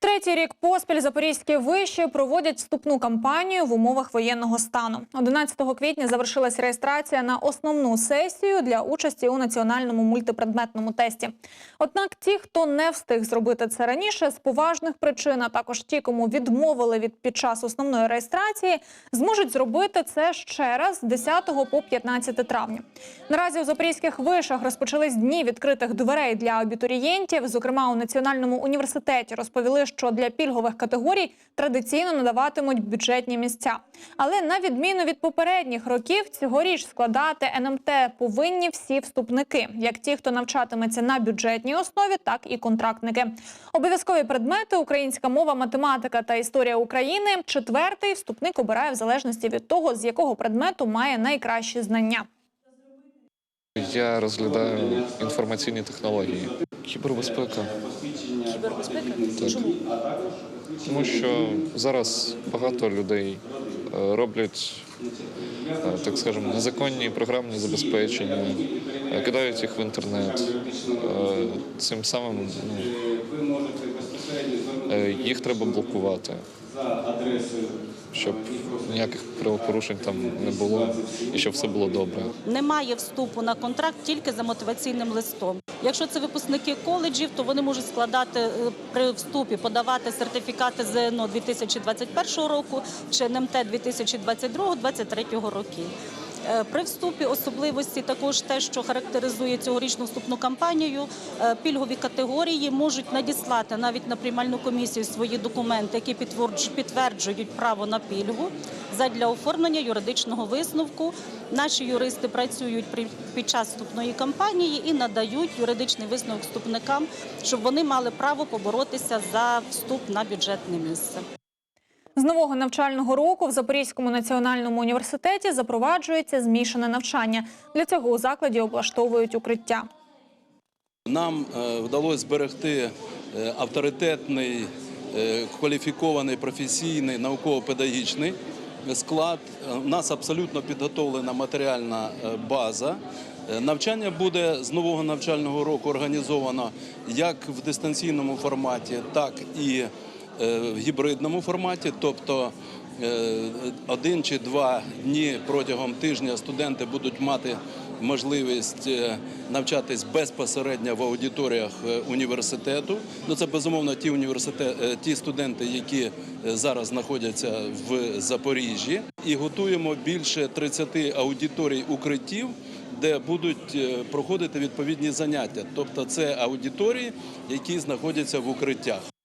Третій рік поспіль запорізькі виші проводять вступну кампанію в умовах воєнного стану. 11 квітня завершилась реєстрація на основну сесію для участі у національному мультипредметному тесті. Однак ті, хто не встиг зробити це раніше, з поважних причин, а також ті, кому відмовили від під час основної реєстрації, зможуть зробити це ще раз з 10 по 15 травня. Наразі у запорізьких вишах розпочались дні відкритих дверей для абітурієнтів. Зокрема, у національному університеті розповіли, що для пільгових категорій традиційно надаватимуть бюджетні місця. Але на відміну від попередніх років, цьогоріч складати НМТ повинні всі вступники, як ті, хто навчатиметься на бюджетній основі, так і контрактники. Обов'язкові предмети українська мова, математика та історія України. Четвертий вступник обирає в залежності від того, з якого предмету має найкращі знання. Я розглядаю інформаційні технології. Кібербезпека. Кібербезпека? Так. Чому? Тому що зараз багато людей е, роблять, е, так скажемо, незаконні програмні забезпечення, е, кидають їх в інтернет. Цим самим ну, їх треба блокувати, щоб ніяких правопорушень там не було і щоб все було добре. Немає вступу на контракт тільки за мотиваційним листом. Якщо це випускники коледжів, то вони можуть складати е, при вступі, подавати сертифікати ЗНО 2021 року чи НМТ 2022-2023 років. Е, При вступі особливості також те, що характеризує цьогорічну вступну кампанію, е, пільгові категорії можуть надіслати навіть на приймальну комісію свої документи, які підтвердж- підтверджують право на пільгу задля оформлення юридичного висновку. Наші юристи працюють під час вступної кампанії і надають юридичний висновок вступникам, щоб вони мали право поборотися за вступ на бюджетне місце. З нового навчального року в Запорізькому національному університеті запроваджується змішане навчання. Для цього у закладі облаштовують укриття. Нам е, вдалося зберегти е, авторитетний, е, кваліфікований, професійний, науково-педагогічний склад. У нас абсолютно підготовлена матеріальна база. Навчання буде з нового навчального року організовано як в дистанційному форматі, так і в гібридному форматі, тобто е, один чи два дні протягом тижня студенти будуть мати можливість е, навчатись безпосередньо в аудиторіях е, університету. Ну це безумовно ті ті студенти, які е, зараз знаходяться в Запоріжжі, і готуємо більше 30 аудиторій укриттів. Де будуть е, проходити відповідні заняття, тобто це аудиторії, які знаходяться в укриттях.